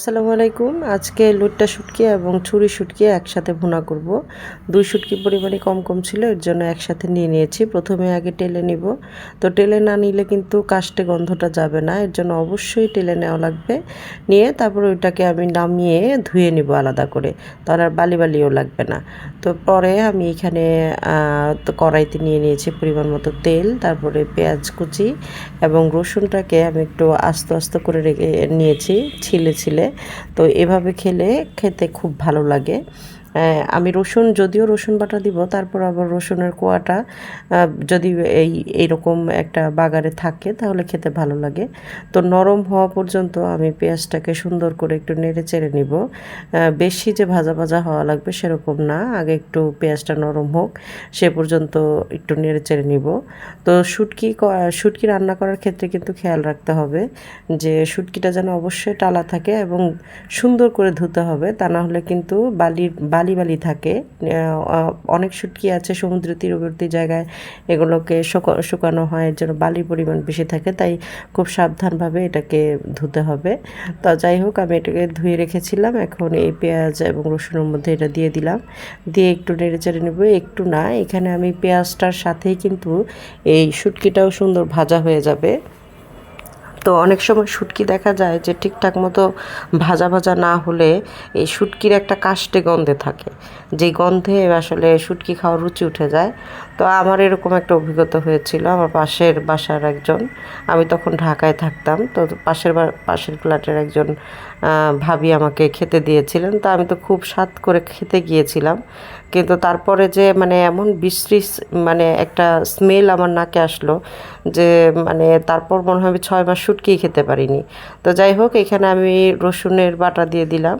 আসসালামু আলাইকুম। আজকে লুটটা শুটকি এবং ছুরি শুটকি একসাথে ভুনা করব। দুই শুটকি পরিমাণে কম কম ছিল, এর জন্য একসাথে নিয়ে নিয়েছি। প্রথমে আগে টেলে নিব। তো টেলে না নিলে কিন্তু কাস্টে গন্ধটা যাবে না, এর জন্য অবশ্যই টেলে নেওয়া লাগবে। নিয়ে তারপর ওইটাকে আমি নামিয়ে ধুয়ে নিব আলাদা করে। তাহলে আর বালি বালিও লাগবে না। তো পরে আমি এখানে কড়াইতে নিয়ে নিয়েছি পরিমাণ মতো তেল, তারপরে পেঁয়াজ কুচি এবং রসুনটাকে আমি একটু আস্তে আস্তে করে রেখে নিয়েছি, ছিলে ছিলে। তো এভাবে খেলে খেতে খুব ভালো লাগে। আমি রসুন, যদিও রসুন বাটা দিব, তারপর আবার রসুনের কোয়াটা যদি এই, এইরকম একটা বাগারে থাকে, তাহলে খেতে ভালো লাগে। তো নরম হওয়া পর্যন্ত আমি পেঁয়াজটাকে সুন্দর করে একটু নেড়ে চেড়ে নিব। বেশি যে ভাজা ভাজা হওয়া লাগবে সেরকম না, আগে একটু পেঁয়াজটা নরম হোক, সে পর্যন্ত একটু নেড়ে চেড়ে নিব। তো শুটকি শুটকি রান্না করার ক্ষেত্রে কিন্তু খেয়াল রাখতে হবে যে শুটকিটা যেন অবশ্যই টালা থাকে এবং সুন্দর করে ধুতে হবে, তা না হলে কিন্তু বালির, বালি বালি বালি থাকে অনেক শুটকি আছে সমুদ্র তীরবর্তী জায়গায়, এগুলোকে শুকানো হয়, এর জন্য বালির পরিমাণ বেশি থাকে, তাই খুব সাবধানভাবে এটাকে ধুতে হবে। তো যাই হোক, আমি এটাকে ধুয়ে রেখেছিলাম, এখন এই পেঁয়াজ এবং রসুনের মধ্যে এটা দিয়ে দিলাম। দিয়ে একটু নেড়ে চেড়ে নেব, একটু না, এখানে আমি পেঁয়াজটার সাথেই কিন্তু এই শুটকিটাও সুন্দর ভাজা হয়ে যাবে। তো অনেক সময় শুটকি দেখা যায় যে ঠিকঠাক মতো ভাজা ভাজা না হলে এই শুটকির একটা কাষ্টে গন্ধে থাকে। যেই গন্ধে আসলে শুটকি খাওয়ার রুচি উঠে যায়। তো আমার এরকম একটা অভিজ্ঞতা হয়েছিল। আমার পাশের বাসার একজন, আমি তখন ঢাকায় থাকতাম। তো পাশের পাশের ফ্ল্যাটের একজন ভাবি আমাকে খেতে দিয়েছিলেন। তো আমি তো খুব স্বাদ করে খেতে গিয়েছিলাম। কিন্তু তারপরে যে মানে এমন বিশ্রী মানে একটা স্মেল আমার নাকে আসলো যে মানে তারপর মনে হয় আমি ছয় মাস শুটকিই খেতে পারিনি। তো যাই হোক, এখানে আমি রসুনের বাটা দিয়ে দিলাম।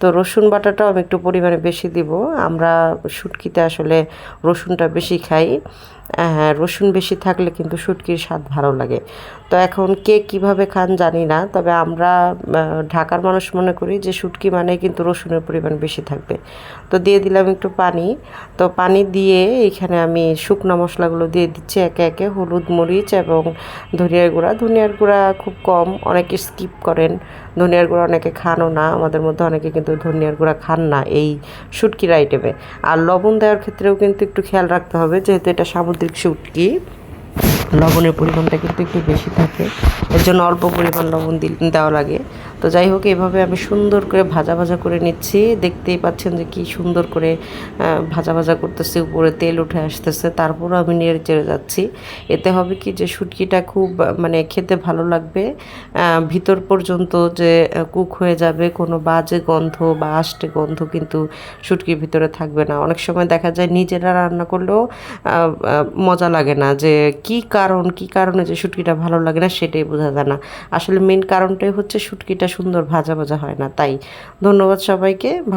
তো রসুন বাটাটাও আমি একটু পরিমাণে বেশি দিব। আমরা শুটকিতে আসলে রসুনটা বেশি খাই। হ্যাঁ রসুন বেশি থাকলে কিন্তু শুটকির স্বাদ ভালো লাগে। তো এখন কে কীভাবে খান জানি না। তবে আমরা ঢাকার মানুষ মনে করি যে শুটকি মানে কিন্তু রসুনের পরিমাণ বেশি থাকবে। তো দিয়ে দিলাম একটু পানি। তো পানি দিয়ে এখানে আমি শুকনো মশলাগুলো দিয়ে দিচ্ছি একে একে, হলুদ মরিচ এবং ধনিয়ার গুঁড়া। ধনিয়ার গুঁড়া খুব কম, অনেকে স্কিপ করেন। ধনিয়ার গুঁড়া অনেকে খানও না, আমাদের মধ্যে অনেকে কিন্তু ধনিয়ার গুঁড়া খান না এই শুটকির আইটেমে আর লবণ দেওয়ার ক্ষেত্রেও কিন্তু একটু খেয়াল রাখতে হবে, যেহেতু এটা সামুদ্রিক শুটকি। লবণের পরিমাণটা কিন্তু একটু বেশি থাকে। এর জন্য অল্প পরিমাণ লবণ দেওয়া লাগে। তো যাই হোক, এভাবে আমি সুন্দর করে ভাজা ভাজা করে নিচ্ছি। দেখতেই পাচ্ছেন যে কি সুন্দর করে ভাজা ভাজা করতেছে, উপরে তেল উঠে আসতেছে। তারপরও আমি নেড়ে চেড়ে যাচ্ছি। এতে হবে কি যে শুটকিটা খুব মানে খেতে ভালো লাগবে। ভিতর পর্যন্ত যে কুক হয়ে যাবে, কোনো বাজে গন্ধ বা আষ্টে গন্ধ কিন্তু শুটকির ভিতরে থাকবে না। অনেক সময় দেখা যায় নিজেরা রান্না করলেও মজা লাগে না যে কি কারণ? কি কারণে যে শুটকিটা ভালো লাগে না সেটাই বোঝা যায় না। আসলে মেন কারণটাই হচ্ছে শুটকিটা সুন্দর ভাজা ভাজা হয় না, তাই। ধন্যবাদ সবাইকে, ভালো